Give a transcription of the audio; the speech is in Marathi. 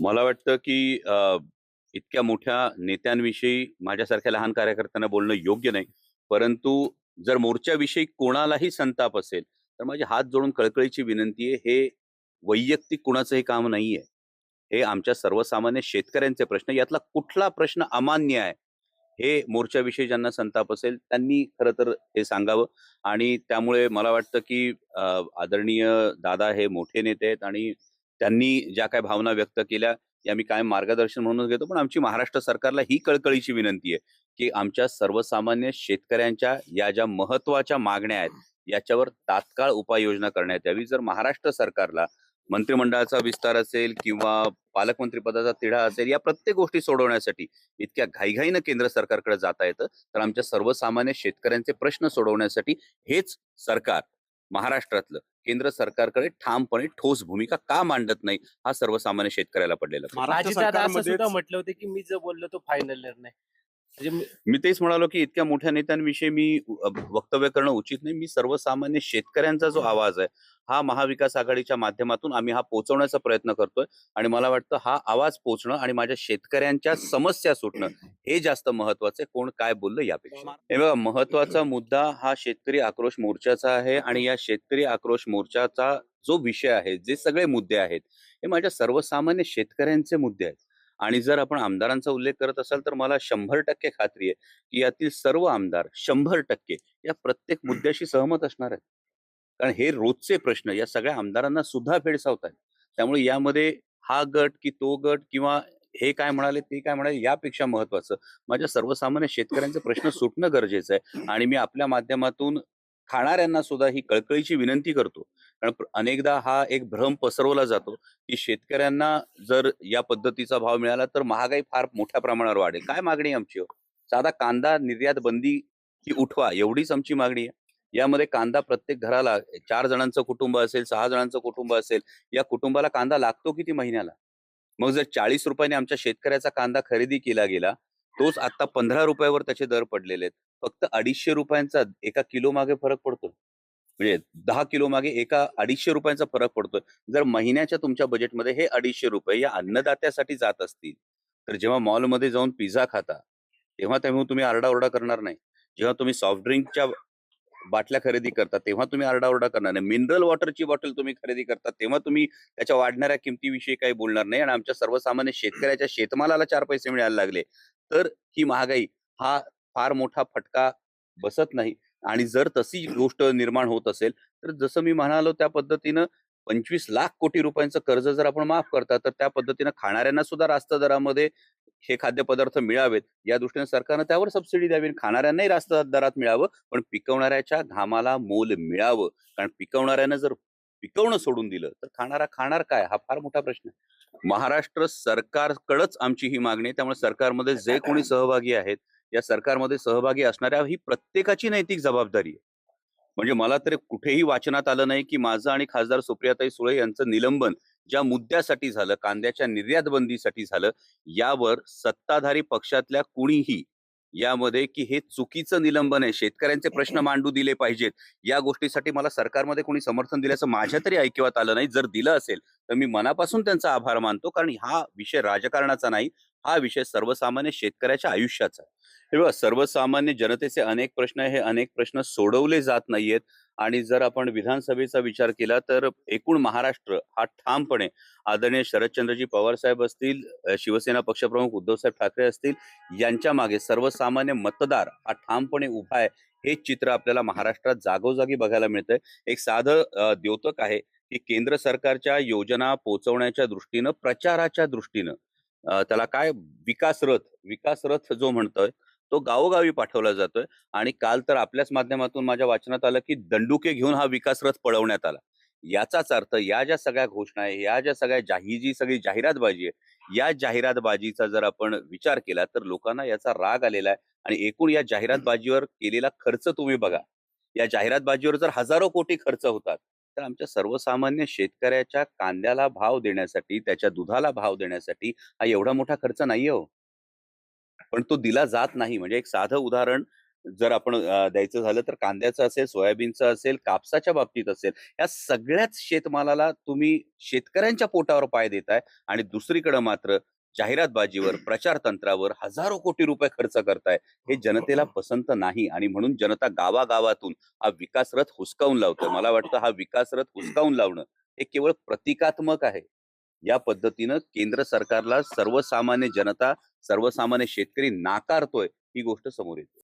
मला वाटतं की इतक्या मोठ्या नेत्यांविषयी माझ्यासारख्या लहान कार्यकर्त्यांना बोलणं योग्य नाही. परंतु जर मोर्चाविषयी कोणालाही संताप असेल तर माझी हात जोडून कळकळीची विनंती आहे हे वैयक्तिक कुणाचंही काम नाहीये. हे आमच्या सर्वसामान्य शेतकऱ्यांचे प्रश्न यातला कुठला प्रश्न अमान्य आहे हे मोर्चाविषयी ज्यांना संताप असेल त्यांनी खरं तर हे सांगावं. आणि त्यामुळे मला वाटतं की आदरणीय दादा हे मोठे नेते आहेत आणि त्यांनी ज्या काय भावना व्यक्त केल्या या मी काय मार्गदर्शन म्हणून घेतो. पण आमची महाराष्ट्र सरकारला ही कळकळीची विनंती आहे की आमच्या सर्वसामान्य शेतकऱ्यांच्या या ज्या महत्त्वाच्या मागण्या आहेत याच्यावर तात्काळ उपाययोजना करण्यात यावी. जर महाराष्ट्र सरकारला मंत्रिमंडळाचा विस्तार असेल किंवा पालकमंत्री पदाचा तिढा असेल या प्रत्येक गोष्टी सोडवण्यासाठी इतक्या घाईघाईनं केंद्र सरकारकडे जाता येतं तर आमच्या सर्वसामान्य शेतकऱ्यांचे प्रश्न सोडवण्यासाठी हेच सरकार महाराष्ट्रातलं केंद्र सरकारकडे ठामपणे ठोस भूमिका का मांडत नाही हा सर्वसामान्य शेतकऱ्याला पडलेला प्रश्न. महाराष्ट्र अजितदादा असं सरकारमध्येच- सुद्धा म्हटलं होतं की मी जर बोललो तो फायनल निर्णय म्हणजे मी- मी तेच म्हणालो की इतक्या मोठ्या नेत्यांविषयी मी वक्तव्य करणं उचित नाही. मी सर्वसामान्य शेतकऱ्यांचा जो आवाज आहे हा महाविकास आघाडीच्या माध्यमातून आम्ही हा पोहोचवण्याचा प्रयत्न करतोय आणि मला वाटतं हा आवाज पोहोचणं आणि माझ्या शेतकऱ्यांच्या समस्या सुटणं हे जास्त महत्वाचं आहे. कोण काय बोललं यापेक्षा. हे बघा महत्त्वाचा मुद्दा हा शेतकरी आक्रोश मोर्चाचा आहे आणि या शेतकरी आक्रोश मोर्चाचा जो विषय आहे जे सगळे मुद्दे आहेत हे माझ्या सर्वसामान्य शेतकऱ्यांचे मुद्दे आहेत. आणि जर आपण आमदारांचा उल्लेख करत असाल तर मला शंभर टक्के खात्री आहे की यातील सर्व आमदार शंभर टक्के या प्रत्येक मुद्द्याशी सहमत असणार आहेत. कारण हे रोजचे प्रश्न या सगळ्या आमदारांना सुद्धा भेडसावत आहेत त्यामुळे यामध्ये हा गट की तो गट किंवा हे काय म्हणाले ते काय म्हणाले यापेक्षा महत्वाचं माझ्या सर्वसामान्य शेतकऱ्यांचे प्रश्न सुटणं गरजेचं आहे आणि मी आपल्या माध्यमातून खाणाऱ्यांना सुद्धा ही कळकळीची विनंती करतो. कारण अनेकदा हा एक भ्रम पसरवला जातो की शेतकऱ्यांना जर या पद्धतीचा भाव मिळाला तर महागाई फार मोठ्या प्रमाणावर वाढेल. काय मागणी आमची हो? साधा कांदा निर्यात बंदी ही उठवा एवढीच आमची मागणी आहे. यामध्ये कांदा प्रत्येक घराला चार जणांचं कुटुंब असेल सहा जणांचं कुटुंब असेल या कुटुंबाला कांदा लागतो किती महिन्याला? मग जर चाळीस रुपयाने आमच्या शेतकऱ्याचा कांदा खरेदी केला गेला तोच आता पंधरा रुपयावर त्याचे दर पडलेले आहेत. फक्त अडीचशे रुपयांचा एका किलो मागे फरक पडतो म्हणजे दहा किलो मागे एका अडीचशे रुपयांचा फरक पडतोय. जर महिन्याच्या तुमच्या बजेटमध्ये हे अडीचशे रुपये या अन्नदात्यासाठी जात असतील तर जेव्हा मॉलमध्ये जाऊन पिझ्झा खाता तेव्हा तेव्हा तुम्ही आरडाओरडा करणार नाही. जेव्हा तुम्ही सॉफ्ट ड्रिंकच्या बाटल्या खरेदी करता तेव्हा तुम्ही आरडाओरडा करणार नाही. मिनरल वॉटरची बॉटल तुम्ही खरेदी करता तेव्हा तुम्ही त्याच्या वाढणाऱ्या किमतीविषयी काही बोलणार नाही. आणि आमच्या सर्वसामान्य शेतकऱ्याच्या शेतमालाला चार पैसे मिळायला लागले. तर ही महागाई हा फार मोठा फटका बसत नाही. आणि जर तशी गोष्ट निर्माण होत असेल तर जसं मी म्हणालो त्या पद्धतीनं पंचवीस लाख कोटी रुपयांचं कर्ज जर आपण माफ करता तर त्या पद्धतीनं खाणाऱ्यांना सुद्धा रास्त दरामध्ये हे खाद्यपदार्थ मिळावेत. या दृष्टीने सरकारनं त्यावर सबसिडी द्यावी. आणि खाणाऱ्यांनाही रास्त दरात मिळावं पण पिकवणाऱ्याच्या घामाला मोल मिळावं. कारण पिकवणाऱ्यानं जर पिकवणं सोडून दिलं तर खाणारा खाणार काय? हा फार मोठा प्रश्न आहे. महाराष्ट्र सरकारकडच आमची ही मागणी आहे. त्यामुळे सरकारमध्ये जे कोणी सहभागी आहेत या सरकारमध्ये सहभागी असणाऱ्या ही प्रत्येकाची नैतिक जबाबदारी आहे. म्हणजे मला तर कुठेही वाचनात आलं नाही की माझं आणि खासदार सुप्रियाताई सुळे यांचं निलंबन ज्या मुद्द्यासाठी झालं कांद्याच्या निर्यात बंदीसाठी झालं यावर सत्ताधारी पक्षातल्या कुणीही यामध्ये की हे चुकीचं निलंबन आहे शेतकऱ्यांचे प्रश्न मांडू दिले पाहिजेत या गोष्टीसाठी मला सरकारमध्ये कोणी समर्थन दिल्याचं माझ्या तरी ऐकिवात आलं नाही. जर दिलं असेल तर मी मनापासून त्यांचा आभार मानतो कारण हा विषय राजकारणाचा नाही हा विषय सर्वसामान्य शेतकऱ्याच्या आयुष्याचा आहे. हे बघा सर्वसामान्य जनतेचे अनेक प्रश्न हे अनेक प्रश्न सोडवले जात नाहीयेत. आणि जर आपण विधानसभेचा विचार केला तर एकूण महाराष्ट्र हा ठामपणे आदरणीय शरदचंद्रजी पवार साहेब असतील शिवसेना पक्षप्रमुख उद्धवसाहेब ठाकरे असतील यांच्या मागे सर्वसामान्य मतदार हा ठामपणे उभा आहे हे चित्र आपल्याला महाराष्ट्रात जागोजागी बघायला मिळतंय. एक साधं द्योतक आहे की केंद्र सरकारच्या योजना पोहोचवण्याच्या दृष्टीनं प्रचाराच्या दृष्टीनं त्याला काय विकास रथ विकास रथ जो म्हणतोय तो गावोगावी पाठवला जातोय. आणि काल तर आपल्याच माध्यमातून माझ्या वाचनात आलं की दंडुके घेऊन हा विकास रथ पळवण्यात आला. याचाच अर्थ या ज्या सगळ्या घोषणा आहे या ज्या सगळ्या जाही जी सगळी जाहिरातबाजी आहे या जाहिरातबाजीचा जर आपण विचार केला तर लोकांना याचा राग आलेला आहे. आणि एकूण या जाहिरातबाजीवर केलेला खर्च तुम्ही बघा. या जाहिरातबाजीवर जर हजारो कोटी खर्च होतात तर आमच्या सर्वसामान्य शेतकऱ्याच्या कांद्याला भाव देण्यासाठी त्याच्या दुधाला भाव देण्यासाठी हा एवढा मोठा खर्च नाहीये हो. पण तो दिला जात नाही. म्हणजे एक साधं उदाहरण जर आपण द्यायचं झालं तर कांद्याचं असेल सोयाबीनचं असेल कापसाच्या बाबतीत असेल या सगळ्याच शेतमालाला तुम्ही शेतकऱ्यांच्या पोटावर पाय देताय आणि दुसरीकडे मात्र जाहिरातबाजीवर प्रचार तंत्रावर हजारो कोटी रुपये खर्च करताय. हे जनतेला पसंत नाही आणि म्हणून जनता गावागावातून हा विकास रथ हुसकावून लावतोय मला वाटतं हा विकास रथ हुसकावून लावणं हे केवळ प्रतिकात्मक आहे. या पद्धतीनं केंद्र सरकारला सर्वसामान्य जनता सर्वसामान्य शेतकरी नाकारतोय ही गोष्ट समोर येते.